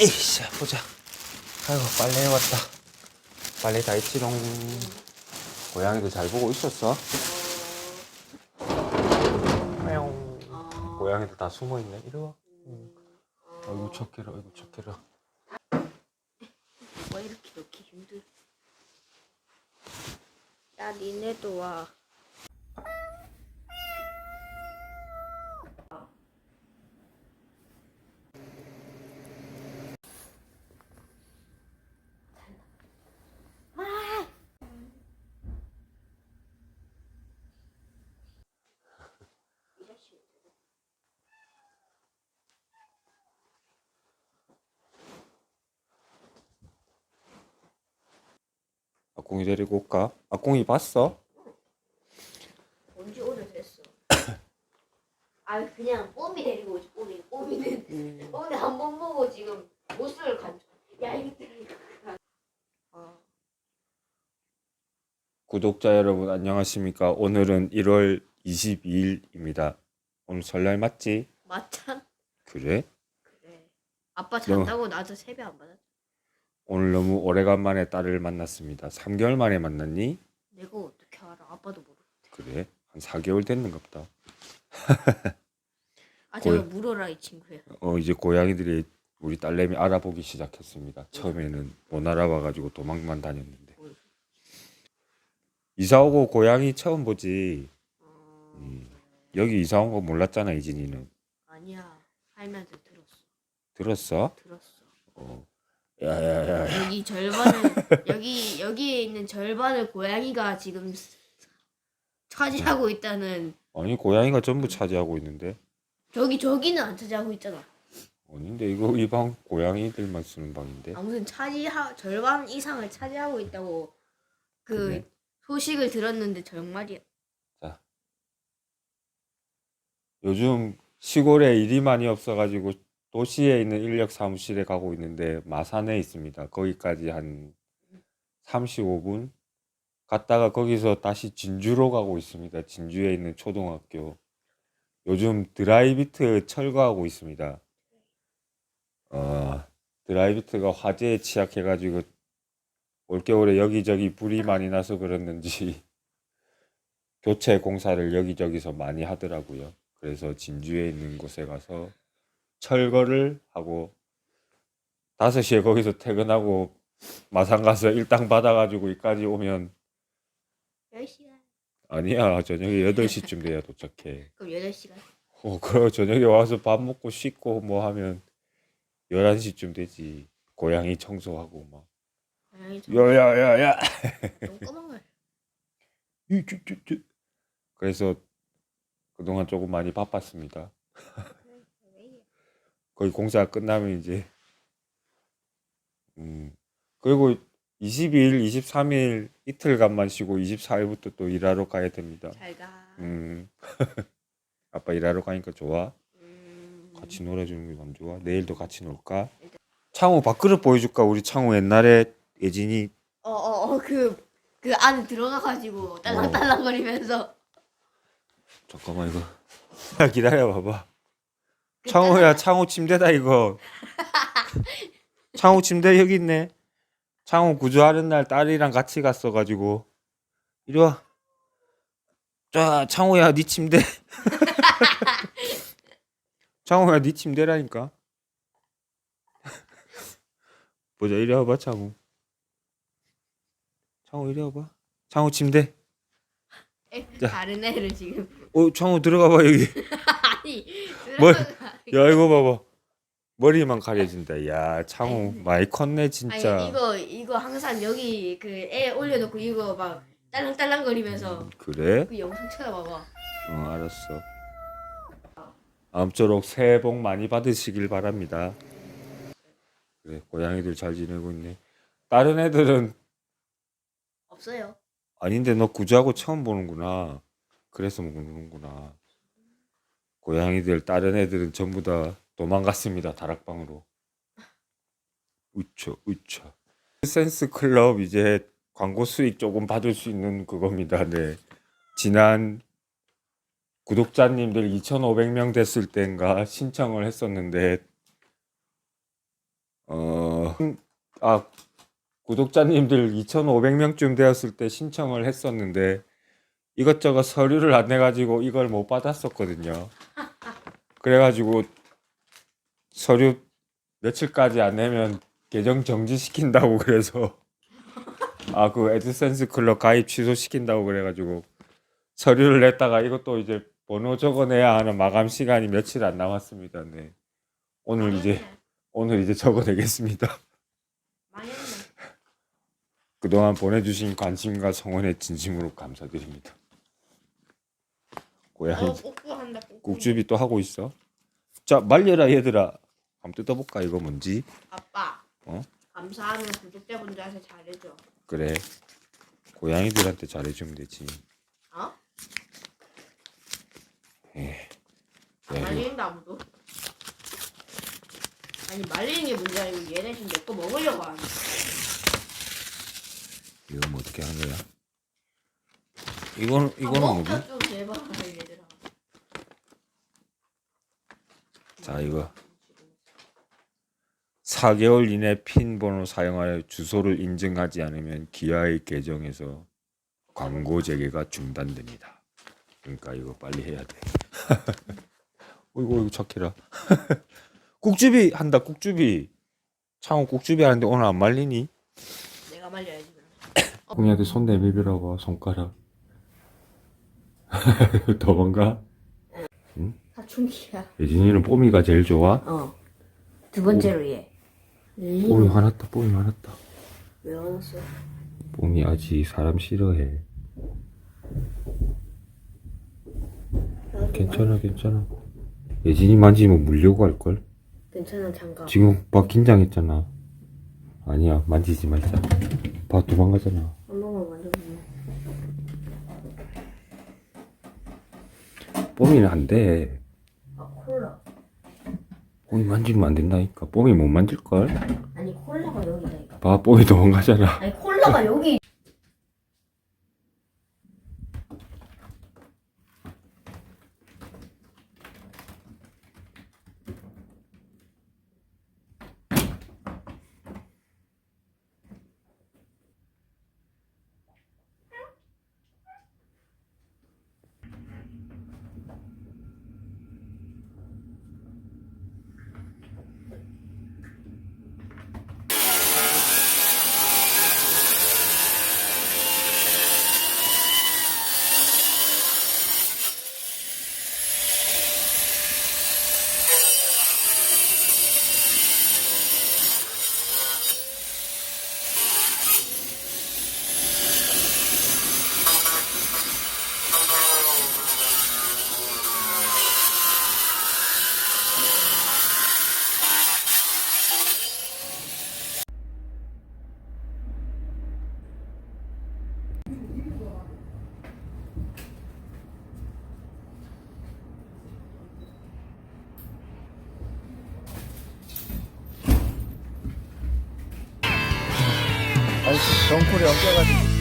에이씨 보자 아이고 빨래 해왔다 빨래 다 했지롱 고양이들 잘 보고 있었어? 메옹 고양이들 다 숨어있네 이리 와 응. 아이고 착해라 아이고 착해라 왜 이렇게 넣기 힘들? 야 니네도 와. 아공이 데리고 올까? 아공이 봤어? 언제 오래됐어? 아 그냥 뽀미 데리고 오지 뽀미 뽀미는 뽀미 한번 보고 지금 못을 간. 야 이거 아 구독자 여러분 안녕하십니까 오늘은 1월 22일입니다 오늘 설날 맞지? 맞잖? 그래? 그래. 아빠 잔다고 나도 세배 안 받았. 오늘 너무 오래간만에 딸을 만났습니다 3개월 만에 만났니? 내가 어떻게 알아? 아빠도 모르. 그래? 한 4개월 됐는가 보다 아 제가 골. 물어라 이 친구야. 어 이제 고양이들이 우리 딸내미 알아보기 시작했습니다. 처음에는 못 알아봐가지고 도망만 다녔는데 뭘. 이사 오고 고양이 처음 보지. 어... 음. 여기 이사 온 거 몰랐잖아 이진이는. 아니야 할매한테 들었어. 들었어? 들었어. 어. 야야야. 여기 절반을 여기 여기에 있는 절반을 고양이가 지금 차지하고 있다는 아니 고양이가 전부 차지하고 있는데. 저기 저기는 안 차지하고 있잖아. 아닌데 이거 이 방 고양이들만 쓰는 방인데. 아무튼 차지하 절반 이상을 차지하고 있다고 그 그래? 소식을 들었는데 정말이야. 요즘 시골에 일이 많이 없어가지고 도시에 있는 인력 사무실에 가고 있는데 마산에 있습니다. 거기까지 한 35분 갔다가 거기서 다시 진주로 가고 있습니다. 진주에 있는 초등학교. 요즘 드라이비트 철거하고 있습니다. 어, 드라이비트가 화재에 취약해가지고 올겨울에 여기저기 불이 많이 나서 그랬는지 교체 공사를 여기저기서 많이 하더라고요. 그래서 진주에 있는 곳에 가서 철거를 하고 5시에 거기서 퇴근하고 마산 가서 일당 받아가지고 여기까지 오면 10시간. 아니야 저녁에 8시쯤 돼야 도착해. 그럼 8시간. 어 그럼 저녁에 와서 밥 먹고 씻고 뭐 하면 11시쯤 되지. 고양이 청소하고 막. 야야야야. 똥꺼먼 걸. 그래서 그동안 조금 많이 바빴습니다 거의 공사 끝나면 이제 음 그리고 22일, 23일 이틀간만 쉬고 24일부터 또 일하러 가야 됩니다. 잘 가. 음 아빠 일하러 가니까 좋아? 음. 같이 놀아주는 게 안 좋아? 내일도 같이 놀까? 창호 밥그릇 보여줄까? 우리 창호 옛날에 예진이 어어어 그 그 안에 들어가가지고 딸랑딸랑거리면서 잠깐만 이거 기다려 봐봐. 창호야 창호 침대다 이거. 창호 침대 여기 있네. 창호 구조하는 날 딸이랑 같이 갔어가지고 이리 와. 자 창호야 네 침대. 창호야 네 침대라니까. 보자 이리 와봐 창호. 창호 이리 와봐. 창호 침대. 애, 자. 다른 애를 지금 어 창호 들어가봐 여기. 아니 뭘? 야 이거 봐봐. 머리만 가려진다. 야 창호 많이 컸네 진짜. 아니 이거 이거 항상 여기 그 애 올려놓고 이거 막 딸랑딸랑거리면서 그래? 그 영상 찾아봐봐. 어 알았어. 아무쪼록 새해 복 많이 받으시길 바랍니다. 그래 고양이들 잘 지내고 있네. 다른 애들은? 없어요. 아닌데 너 구조하고 처음 보는구나. 그래서 모르는구나 고양이들 다른 애들은 전부 다 도망갔습니다 다락방으로. 우쳐 우쳐 센스 클럽 이제 광고 수익 조금 받을 수 있는 그겁니다. 네. 지난 구독자님들 2,500명 됐을 땐가 신청을 했었는데 어, 아, 구독자님들 2,500명쯤 되었을 때 신청을 했었는데 이것저것 서류를 안 내가지고 이걸 못 받았었거든요. 그래가지고 서류 며칠까지 안 내면 계정 정지시킨다고 그래서 아 그 에드센스 클럽 가입 취소시킨다고 그래가지고 서류를 냈다가 이것도 이제 번호 적어내야 하는 마감 시간이 며칠 안 남았습니다. 네. 오늘 이제 오늘 이제 적어내겠습니다. 그동안 보내주신 관심과 성원에 진심으로 감사드립니다. 고양이 어, 꾹꾹 한다. 꾹꾹. 국주비 또 하고 있어? 자 말려라 얘들아. 한번 뜯어볼까 이거 뭔지? 아빠. 어? 감사하면 구독자분들한테 잘해줘. 그래. 고양이들한테 잘해주면 되지. 어? 예. 안 네. 말린다 아무도. 아니 말리는 게 문제 아니고 얘네 지금 내거 먹으려고 하네. 이거 뭐 어떻게 하는 거야? 이거는 이거는 아, 뭐지? 먹자 좀 제발 얘들아. 자 이거 4개월 이내 핀 번호 사용하여 주소를 인증하지 않으면 기아의 계정에서 광고 재개가 중단됩니다. 그러니까 이거 빨리 해야 돼. 어이구 이거 착해라. 국주비 한다 국주비. 창호 국주비 하는데 오늘 안 말리니? 내가 말려야지. 공이한테 손 내밀으라고 손가락. 도망가? 사 춘기야. 예진이는 뽀미가 제일 좋아? 어. 두 번째로 얘. 왜 뽀미 화났다 뽀미 화났다. 화났어? 뽕이 아직 사람 싫어해. 괜찮아, 괜찮아. 예진이 만지면 물려고 할걸? 괜찮아 장갑. 지금 봐, 긴장했잖아. 아니야, 만지지 말자. 봐, 도망가잖아. 한 번만 만져보면. 뽕이는 안 돼. 뽕이 만지면 안 된다니까. 뽕이 못 만질걸? 아니 콜라가 여기다니까. 봐, 뽕이 도망가잖아. 아니 콜라가 여기. 아니 덩쿨이 엉겨가지고